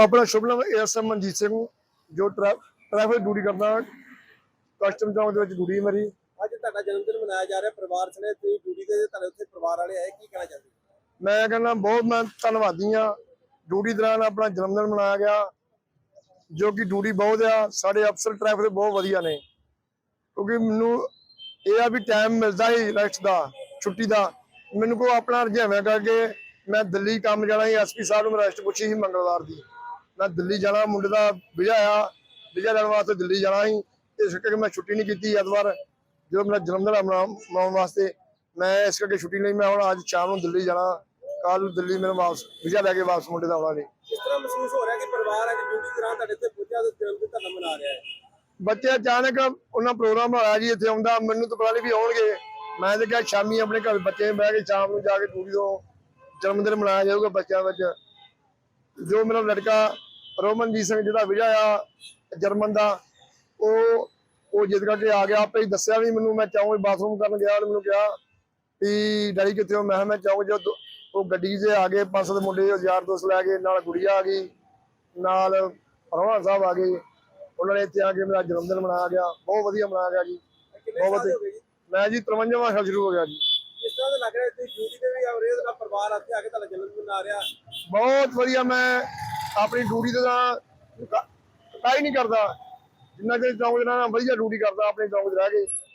ਆਪਣਾ ਸ਼ੁਭ ਨਾਮ ਐਸਐਮ ਮਨਜੀਤ ਸਿੰਘ ਜੋ ਟਰੈ- ਟ੍ਰੈਫਿਕ ਡਿਊਟੀ ਕਰਦਾ ਕਸਟਮ ਚੌਂਕ ਦੇ ਵਿੱਚ ਡਿਊਟੀ ਮੇਰੀ। ਅੱਜ ਤੁਹਾਡਾ ਜਨਮ ਦਿਨ ਮਨਾਇਆ ਜਾ ਰਿਹਾ ਪਰਿਵਾਰ ਸਣੇ ਤੁਸੀਂ ਡਿਊਟੀ ਤੇ ਤੁਹਾਡੇ ਉੱਥੇ ਪਰਿਵਾਰ ਵਾਲੇ ਆਏ ਕੀ ਕਹਿਣਾ ਚਾਹੁੰਦੇ? ਮੈਂ ਕਹਿੰਦਾ ਬਹੁਤ ਮੈਂ ਧੰਨਵਾਦੀ ਆ ਡਿਊਟੀ ਦੌਰਾਨ ਆਪਣਾ ਜਨਮ ਦਿਨ ਮਨਾਇਆ ਗਿਆ ਜੋ ਕਿ ਡਿਊਟੀ ਬਹੁਤ ਆ ਸਾਡੇ ਅਫਸਰ ਟ੍ਰੈਫਿਕ ਦੇ ਬਹੁਤ ਵਧੀਆ ਨੇ। ਕਿਉਂਕਿ ਮੈਨੂੰ ਇਹ ਆ ਵੀ ਟਾਈਮ ਮਿਲਦਾ ਹੀ ਰੈਸਟ ਦਾ ਛੁੱਟੀ ਦਾ। ਮੈਨੂੰ ਕੋ ਆਪਣਾ ਰੁਝੇਵਾਂ ਕਰਕੇ ਮੈਂ ਦਿੱਲੀ ਕੰਮ ਜਾਣਾ ਸੀ ਐਸਪੀ ਸਾਹਿਬ ਨੂੰ ਰੈਸਟ ਪੁੱਛੀ ਸੀ ਮੰਗਲਵਾਰ ਦੀ। ਮੈਂ ਦਿੱਲੀ ਜਾਣਾ ਮੁੰਡੇ ਦਾ ਵਿਜਾ ਆ। ਵਿਜਾ ਲੈਣ ਵਾਸਤੇ ਦਿੱਲੀ ਜਾਣਾ ਸੀ। ਇਸ ਕਰਕੇ ਮੈਂ ਛੁੱਟੀ ਨਹੀਂ ਕੀਤੀ ਐਤਵਾਰ। ਜਦੋਂ ਮੇਰਾ ਜਨਮ ਦਿਨ ਮਨਾ- ਮਨਾਉਣ ਵਾਸਤੇ ਮੈਂ ਇਸ ਕਰਕੇ ਛੁੱਟੀ ਲਈ। ਮੈਂ ਹੁਣ ਅੱਜ ਸ਼ਾਮ ਨੂੰ ਦਿੱਲੀ ਜਾਣਾ। ਕੱਲ ਦਿੱਲੀ ਮੇਰੇ ਵਾਪਸ ਵਿਜਾ ਲੈ ਕੇ ਵਾਪਸ ਮੁੰਡੇ ਦਾ ਆਉਣਾ ਨੇ ਕਿਸ ਤਰ੍ਹਾਂ ਮਹਿਸੂਸ ਹੋ ਰਿਹਾ ਕਿ ਪਰਿਵਾਰ ਅੱਜ ਡਿਊਟੀ ਦੌਰਾਨ ਤੁਹਾਡੇ ਇੱਥੇ ਪਹੁੰਚਿਆ ਤੇ ਜਨਮ ਦਿਨ ਤੁਹਾਡਾ ਮਨਾ ਰਿਹਾ ਹੈ? ਬੱਚੇ ਅਚਾਨਕ ਉਹਨਾਂ ਪ੍ਰੋਗਰਾਮ ਹੋਇਆ ਜੀ ਇੱਥੇ ਆਉਂਦਾ। ਮੈਨੂੰ ਤਾਂ ਪਤਾ ਨਹੀਂ ਵੀ ਆਉਣਗੇ। ਮੈਂ ਤਾਂ ਕਿਹਾ ਸ਼ਾਮੀ ਆਪਣੇ ਘਰ ਬੱਚੇ ਬਹਿ ਕੇ ਸ਼ਾਮ ਨੂੰ ਜਾ ਕੇ ਡਿਊਟੀ ਤੋਂ ਜਨਮ ਦਿਨ ਮਨਾਇਆ ਜਾਊਗਾ ਬੱਚਿਆਂ ਵਿੱਚ। ਜੋ ਮੇਰਾ ਲੜਕਾ ਰੋਮਨਜੀਤ ਸਿੰਘ ਜਿਹਦਾ ਵਿਜਾ ਆ ਜਰਮਨ ਦਾ ਉਹ ਉਹ ਜਿੱਦ ਕਰਕੇ ਆ ਗਿਆ ਆਪੇ ਹੀ ਦੱਸਿਆ ਵੀ ਮੈਨੂੰ ਮੈਂ ਚਾਹੂੰ ਬਾਥਰੂਮ ਕਰਨ ਗਿਆ ਉਹਨੇ ਮੈਨੂੰ ਕਿਹਾ ਵੀ ਡੈਡੀ ਕਿੱਥੇ ਹੋ? ਮੈਂ ਮੈਂ ਚਾਹੂੰ ਜੋ ਦੋ- ਉਹ ਗੱਡੀ 'ਚ ਆ ਗਏ ਪੰਜ ਸੱਤ ਮੁੰਡੇ ਯਾਰ ਦੋਸਤ ਲੈ ਕੇ ਨਾਲ ਗੁੜੀਆ ਆ ਗਈ ਨਾਲ ਰਵਾਨ ਸਾਹਿਬ ਆ ਗਏ ਉਹਨਾਂ ਨੇ ਇੱਥੇ ਆ ਕੇ ਮੇਰਾ ਜਨਮ ਦਿਨ ਮਨਾਇਆ ਗਿਆ ਬਹੁਤ ਵਧੀਆ ਮਨਾਇਆ ਗਿਆ ਜੀ ਬਹੁਤ ਦੇ ਗਏ ਜੀ? ਮੈਂ ਜੀ 53ਵਾਂ ਸਾਲ ਸ਼ੁਰੂ ਹੋ ਗਿਆ ਜੀ। ਕਿਸ ਤਰ੍ਹਾਂ ਦਾ ਲੱਗ ਰਿਹਾ ਤੁਸੀਂ ਡਿਊਟੀ ਨਾਲ ਪਰਿਵਾਰ ਇੱਥੇ ਆ ਕੇ ਤੁਹਾਡਾ ਜਨਮ ਦਿਨ ਮਨਾ ਰਿਹਾ। ਬਹੁਤ ਵਧੀਆ, ਮੈਂ ਆਪਣੀ ਡਿਊਟੀ ਤੇ ਤਾਂ ਕਾਈ ਨਹੀਂ ਕਰਦਾ। ਜਿੰਨਾ ਚਿਰ ਚੌਂਕ ਦੇ ਨਾਲ ਵਧੀਆ ਡਿਊਟੀ ਕਰਦਾ, ਆਪਣੇ ਚੌਂਕ 'ਚ ਰਹਿ ਕੇ।